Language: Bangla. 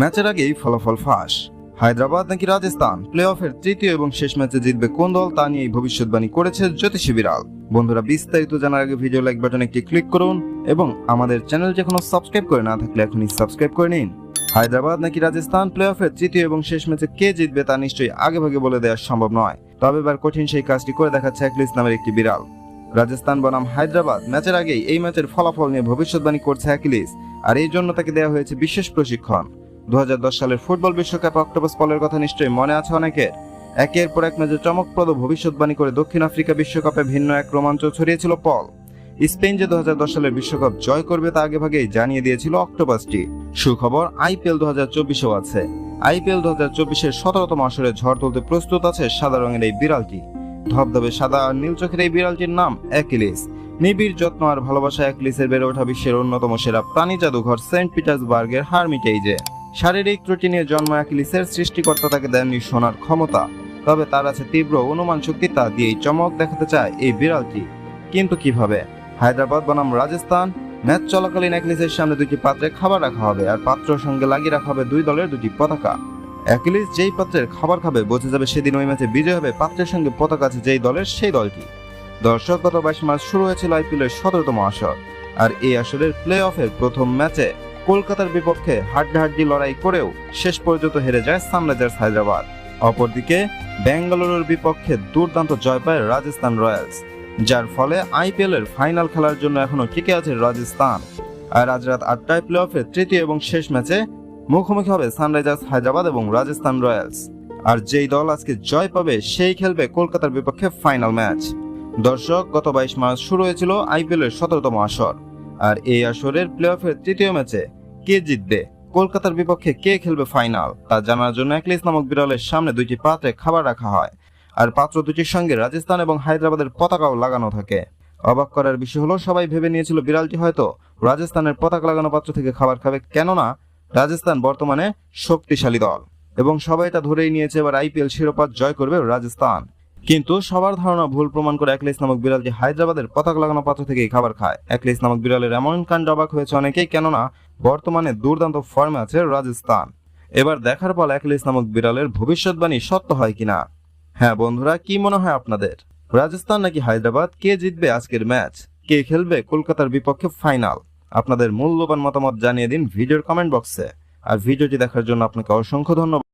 ম্যাচের আগেই ফলাফল ফাঁস। হায়দ্রাবাদ নাকি রাজস্থান? প্লে অফের তৃতীয় এবং শেষ ম্যাচে জিতবে কোন দল তা নিয়ে ভবিষ্যৎবাণী করেছে জ্যোতিষী বিড়াল। বন্ধুরা, বিস্তারিত জানার আগে ভিডিও লাইক বাটনে একটি ক্লিক করুন এবং আমাদের চ্যানেল কোনো সাবস্ক্রাইব করে না থাকলে এখনই সাবস্ক্রাইব করে নিন। হায়দ্রাবাদ নাকি রাজস্থান? প্লে অফের তৃতীয় এবং শেষ ম্যাচে কে জিতবে তা নিশ্চয়ই আগে ভাগে বলে দেওয়া সম্ভব নয়। তবে এবার কঠিন সেই কাজটি করে দেখাচ্ছে অ্যাকলিস নামের একটি বিড়াল। রাজস্থান বনাম হায়দ্রাবাদ ম্যাচের আগেই এই ম্যাচের ফলাফল নিয়ে ভবিষ্যৎবাণী করছে অ্যাকিলিস আর এই জন্য তাকে দেওয়া হয়েছে বিশেষ প্রশিক্ষণ। দু হাজার দশ সালের ফুটবল বিশ্বকাপে অক্টোপাস পলের কথা নিশ্চয়ই মনে আছে অনেকের। একের পর এক ম্যাচে চমকপ্রদ ভবিষ্যৎবাণী করে দক্ষিণ আফ্রিকা বিশ্বকাপে ভিন্ন এক রোমাঞ্চ ছড়িয়েছিল পল। স্পেন যে দু সালের বিশ্বকাপ জয় করবে তা আগে ভাগেই জানিয়ে দিয়েছিল অক্টোপাসটি। সুখবর, আইপিএল দু হাজার চব্বিশেও আছে। আইপিএল দু হাজার চব্বিশের সতেরোতম আসরে ঝড় তুলতে প্রস্তুত আছে সাদা রঙের এই বিড়ালটি। ধবধবে সাদা আর নীল চোখের এই বিড়ালটির নাম অ্যাকিলিস। নিবিড়, যত্ন আর ভালোবাসা অ্যাকিলিসের বেড়ে ওঠা বিশ্বের অন্যতম সেরা প্রাণী জাদুঘর সেন্ট পিটার্সবার্গের হারমিটেইজে। শারীরিক ত্রুটি নিয়ে জন্ম অ্যাকিলিসের সৃষ্টিকর্তা তাকে দেননি শোনার ক্ষমতা। তবে তার আছে তীব্র অনুমান শক্তি, তা দিয়েই চমক দেখাতে চায় এই বিড়ালটি। কিন্তু কীভাবে? হায়দ্রাবাদ, বনাম, রাজস্থান? ম্যাচ চলাকালীন অ্যাকিলিসের সামনে দুটি পাত্রে খাবার রাখা হবে আর পাত্রের সঙ্গে লাগিয়ে রাখা হবে দুই দলের দুটি পতাকা। অ্যাকিলিস যেই পাত্রের খাবার খাবে, বোঝা যাবে সেদিন ওই ম্যাচে বিজয় হবে পাত্রের সঙ্গে পতাকা আছে যেই দলের সেই দলটি। দর্শক, গত বাইশ মার্চ শুরু হয়েছিল আইপিএলের সতেরোতম আসর। আর এই আসরের প্লে অফের প্রথম ম্যাচে কলকাতার বিপক্ষে হাড্ডাহাড্ডি লড়াই করেও শেষ পর্যন্ত হেরে যায় সানরাইজার্স হায়দ্রাবাদ। অপরদিকে বেঙ্গালুরুর বিপক্ষে দুর্দান্ত জয় পায় রাজস্থান রয়্যালস, যার ফলে আইপিএল এর ফাইনাল খেলার জন্য এখনও টিকে আছে রাজস্থান। আর আজ রাত আটটায় প্লে অফের তৃতীয় এবং শেষ ম্যাচে মুখোমুখি হবে সানরাইজার্স হায়দ্রাবাদ এবং রাজস্থান রয়্যালস। আর যেই দল আজকে জয় পাবে, সেই খেলবে কলকাতার বিপক্ষে ফাইনাল ম্যাচ। দর্শক, গত বাইশ মার্চ শুরু হয়েছিল আইপিএল এর সতেরোতম আসর। আর এই আসরের প্লে অফের তৃতীয় ম্যাচে কে জিতবে? কলকাতার বিপক্ষে কে খেলবে ফাইনাল? তা জানার জন্য একলিস নামক বিড়ালের সামনে দুইটি পাত্রে খাবার রাখা হয়। আর পাত্র দুটির সঙ্গে রাজস্থান এবং হায়দ্রাবাদের পতাকাও লাগানো থাকে। অবাক করার বিষয় হলো, সবাই ভেবে নিয়েছিল বিড়ালটি হয়তো রাজস্থানের পতাকা লাগানো পাত্র থেকে খাবার খাবে। কেননা, রাজস্থান বর্তমানে শক্তিশালী দল। এবং সবাই এটা ধরেই নিয়েছে, এবার আইপিএল শিরোপা জয় করবে রাজস্থান। কিন্তু সবার ধারণা ভুল প্রমাণ করে একলিস নামক বিড়ালটি হায়দ্রাবাদের পতাকা লাগানো পাত্র থেকেই খাবার খায়। একলিস নামক বিড়ালের এমন কাণ্ড অবাক হয়েছে অনেকেই, কেননা বর্তমানে দুর্দান্ত ফর্মে আছে রাজস্থান। এবার দেখার পর একলিস নামক বিড়ালের ভবিষ্যৎবাণী সত্য হয় কিনা? হ্যাঁ বন্ধুরা, কি মনে হয় আপনাদের? রাজস্থান নাকি হায়দ্রাবাদ? কে জিতবে আজকের ম্যাচ? কে খেলবে কলকাতার বিপক্ষে ফাইনাল? আপনাদের মূল্যবান মতামত জানিয়ে দিন ভিডিওর কমেন্ট বক্সে। আর ভিডিওটি দেখার জন্য আপনাকে অসংখ্য ধন্যবাদ।